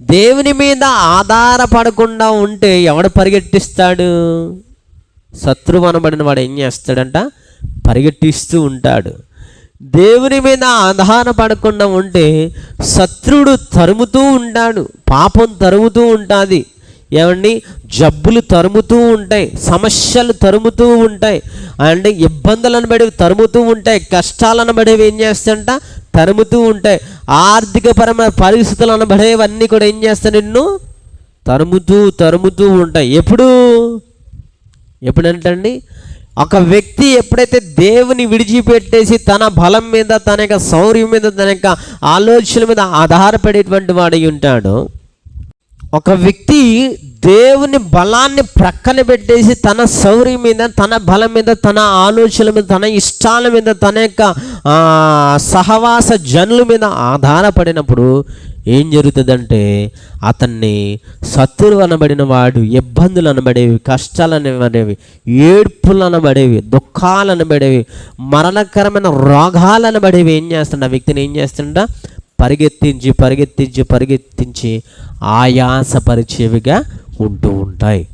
దేవుని మీద ఆధారపడకుండా ఉంటే ఎవడు పరిగెట్టిస్తాడు? శత్రువు అనబడిన వాడు ఏం చేస్తాడంట? పరిగెట్టిస్తూ ఉంటాడు. దేవుని మీద ఆధారపడకుండా ఉంటే శత్రుడు తరుముతూ ఉంటాడు పాపం తరుముతూ ఉంటుంది. ఏమండి? జబ్బులు తరుముతూ ఉంటాయి సమస్యలు తరుముతూ ఉంటాయి. అంటే ఇబ్బందులను బడేవి తరుముతూ ఉంటాయి కష్టాలను బడేవి ఏం చేస్తాడంట? తరుముతూ ఉంటాయి ఆర్థికపరమైన పరిస్థితులు అనబడేవన్నీ కూడా ఏం చేస్తాయి నిన్ను? తరుముతూ తరుముతూ ఉంటాయి. ఎప్పుడు? ఎప్పుడంటండి? ఒక వ్యక్తి ఎప్పుడైతే దేవుని విడిచిపెట్టేసి తన బలం మీద తన యొక్క శౌర్యం మీద తన యొక్క ఆలోచనల మీద ఆధారపడేటువంటి వాడై ఉంటాడో ఒక వ్యక్తి దేవుని బలాన్ని ప్రక్కన పెట్టేసి తన శౌర్య మీద తన బలం మీద తన ఆలోచనల మీద తన ఇష్టాల మీద తన యొక్క సహవాస జనుల మీద ఆధారపడినప్పుడు ఏం జరుగుతుందంటే అతన్ని శత్రువు అనబడిన వాడు ఇబ్బందులు అనబడేవి కష్టాలు అనబడేవి ఏడ్పులు అనబడేవి దుఃఖాలు అనబడేవి మరణకరమైన రోగాలు అనబడేవి ఏం చేస్తుండ? ఆ వ్యక్తిని ఏం చేస్తుండ? పరిగెత్తించి పరిగెత్తించి పరిగెత్తించి ఆయాసపరిచేవిగా ఉంటూ ఉంటాయి.